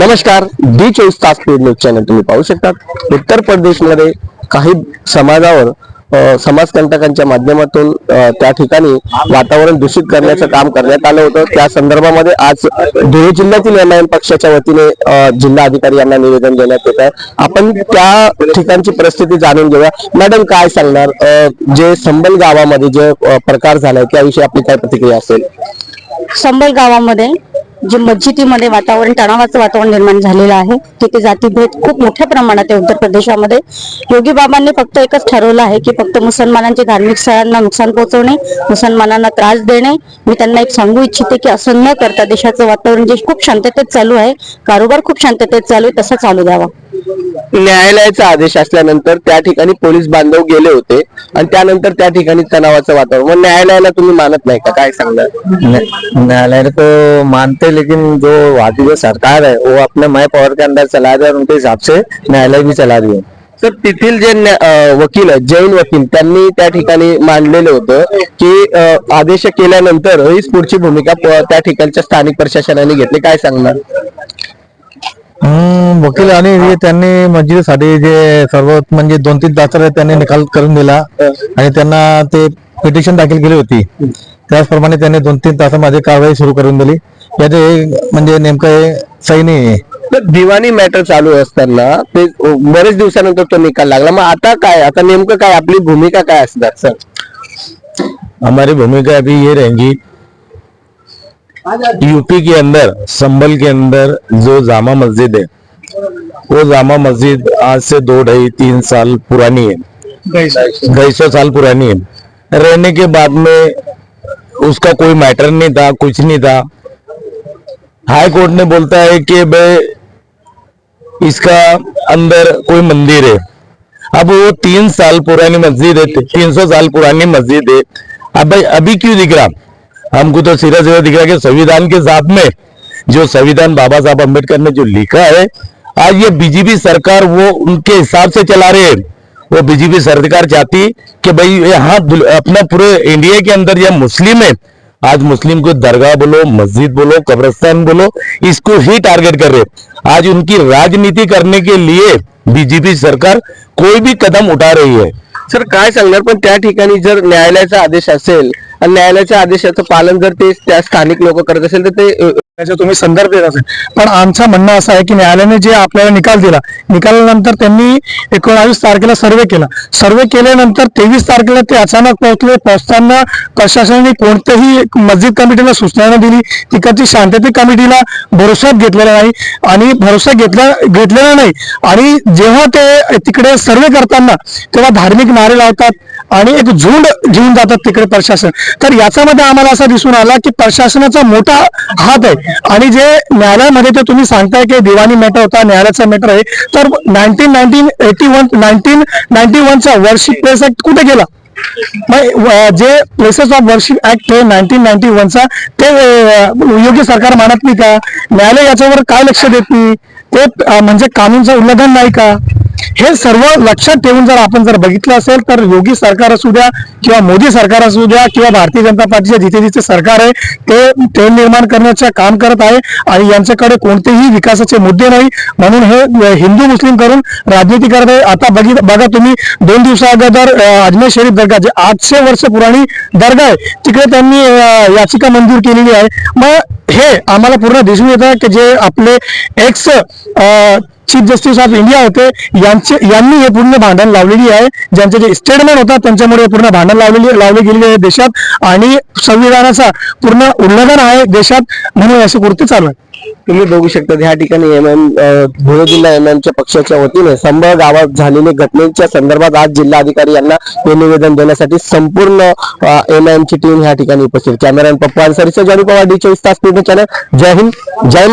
नमस्कार डी चोवीस तास पेड न्यूज चॅनल तुम्ही पाहू शकता उत्तर प्रदेशमध्ये काही समाजावर समाजकंटकांच्या माध्यमातून त्या ठिकाणी वातावरण दूषित करण्याचं काम करण्यात आलं होतं. त्या संदर्भामध्ये आज धुळे जिल्ह्यातील एम आय एम पक्षाच्या वतीने जिल्हा अधिकारी यांना निवेदन देण्यात येत आहे. आपण त्या ठिकाणची परिस्थिती जाणून घेऊया. मॅडम काय सांगणार? जे संबल गावामध्ये जे प्रकार झालाय त्याविषयी आपली काय प्रतिक्रिया असेल? संबल गावामध्ये जे मस्जिदीमध्ये वातावरण तणावाचं वातावरण निर्माण झालेलं आहे तिथे जातीभेद खूप मोठ्या प्रमाणात आहे उत्तर प्रदेशामध्ये. योगी बाबांनी फक्त एकच ठरवलं आहे की फक्त मुसलमानांचे धार्मिक स्थळांना नुकसान पोहोचवणे मुसलमानांना त्रास देणे. मी त्यांना एक सांगू इच्छिते की असं न करता देशाचं वातावरण जे खूप शांततेत चालू आहे कारोबार खूप शांततेत चालू आहे तसा चालू द्यावा. न्यायालयाचा आदेश असल्यानंतर त्या ठिकाणी पोलीस बांधव गेले होते आणि त्यानंतर त्या ठिकाणी तणावाचं वातावरण. मग न्यायालयाला तुम्ही मानत नाही का? काय सांगणार? न्या- न्यायालय तो मानते लेकिन जो की जो सरकार है वो अपने मय पावर के अंदर चला रही है और उनके हिसाब से न्यायालय भी चला रही है। तर तेथील जे वकील आहेत जैन वकील त्यांनी त्या ठिकाणी मांडलेलं होतं की आदेश केल्यानंतर हीच पुढची भूमिका त्या ठिकाणच्या स्थानिक प्रशासनाने घेतली. काय सांगणार? वकील आणि हे त्यांनी मस्जिदीसाठी जे सर्व म्हणजे दोन तीन तास त्यांनी निकाल करून दिला. आणि त्यांना ते पिटिशन दाखल केली होती. त्याचप्रमाणे त्यांनी दोन तीन तासामध्ये कारवाई सुरू करून दिली. याचे म्हणजे नेमकं हे सही नाही आहे. दिवाणी मॅटर चालू असताना ते बरेच दिवसानंतर तो निकाल लागला. मग आता काय? आता नेमकं काय? आपली भूमिका काय असणार सर? हमारी भूमिका अभी ये रहेंगी यूपी के अंदर, संभल के अंदर जो जामा मस्जिद है, वो जामा मस्जिद आज से दो ढाई, तीन साल पुरानी है। ढाई सौ साल पुरानी है। रहने के बाद में उसका कोई मैटर नहीं था, कुछ नहीं था। हाई कोर्ट ने बोलता है कि भाई, इसका अंदर कोई मंदिर है। अब वो तीन साल पुरानी मस्जिद है, तीन सौ साल पुरानी मस्जिद है। अब भाई, अभी क्यों दिख रहा? हमको तो सीधा सीधा दिख रहा है कि संविधान के साथ में जो संविधान बाबा साहब अंबेडकर ने जो लिखा है, आज ये बीजेपी सरकार वो उनके हिसाब से चला रहे हैं। वो बीजेपी सरकार चाहती कि भाई यहाँ अपना पूरे इंडिया के अंदर यह मुस्लिम है, आज मुस्लिम को दरगाह बोलो, मस्जिद बोलो, कब्रस्तान बोलो, इसको ही टारगेट कर रहे आज उनकी राजनीति करने के लिए बीजेपी सरकार कोई भी कदम उठा रही है। सर त्या ठिकाणी जर न्यायालयाचा आदेश असेल न्यायालयाच्या आदेशाचं पालन जर ते त्या स्थानिक लोक करत असेल तर ते त्याचा तुम्ही संदर्भ देत असेल. पण आमचं म्हणणं असं आहे की न्यायालयाने जे आपल्याला निकाल दिला निकालानंतर त्यांनी एकोणावीस तारखेला सर्वे केला. सर्वे केल्यानंतर तेवीस तारखेला ते अचानक पोहोचले पोहोचताना प्रशासनाने कोणत्याही मस्जिद कमिटीला सूचना न दिली तिकडची शांतते कमिटीला भरोशात घेतलेला नाही आणि भरोसा घेतला घेतलेला नाही. आणि जेव्हा ते तिकडे सर्वे करताना तेव्हा धार्मिक नारे लावतात आणि एक झुंड घेऊन जातात तिकडे प्रशासन. तर याच्यामध्ये आम्हाला असं दिसून आला की प्रशासनाचा मोठा हात आहे. आणि जे न्यायालयामध्ये ते तुम्ही सांगताय की दिवाणी मॅटर होता न्यायालयाचा मॅटर आहे. तर nineteen nineteen eighty one nineteen ninety वनचा worship place act कुठे गेला जे प्लेसेस ऑफ वर्शिप ऍक्ट आहे नाईन्टीन नाईन्टी वनचा ते योग्य सरकार मानत नाही का? न्यायालय याच्यावर काय लक्ष देत नाही? ते म्हणजे कानूनचं उल्लंघन नाही का? हे सर्व लक्षात ठेवून जर आपण जर बघितलं असेल तर योगी सरकार असू द्या किंवा मोदी सरकार असू द्या किंवा भारतीय जनता पार्टीचे जिथे जिथे सरकार आहे ते तेल निर्माण करण्याचं काम करत आहे आणि यांच्याकडे कोणतेही विकासाचे मुद्दे नाही. म्हणून हे हिंदू मुस्लिम करून राजनीती करत आहे. आता बघित बघा तुम्ही दोन दिवसा अगोदर अजमेर शरीफ दर्गा जे आठशे वर्ष पुराणी दर्गा आहे तिकडे त्यांनी याचिका मंजूर केलेली आहे. मग हे आम्हाला पूर्ण दिसून येतं की जे आपले ex chief justice of India होते. यांचे यांनी हे पूर्ण भांडण लावलेली आहे. ज्यांचे जे स्टेटमेंट होता त्यांच्यामुळे पूर्ण भांडण लावलेली लावले गेलेले आहे देशात. आणि संविधानाचा पूर्ण उल्लंघन आहे देशात. म्हणून अशी कृती चालू आहे तुम्ही बघू शकता ह्या ठिकाणी एम एम धुळे जिल्हा एम एमच्या पक्षाच्या वतीने संबळ गावात झालेल्या घटनेच्या संदर्भात आज जिल्हाधिकारी यांना हे निवेदन देण्यासाठी संपूर्ण एम एम ची टीम ह्या ठिकाणी उपस्थित. कॅमेरा पप्पा सरीचा जानी पवार डी चोवीस तास पूर्ण चॅनल जय हिंद जय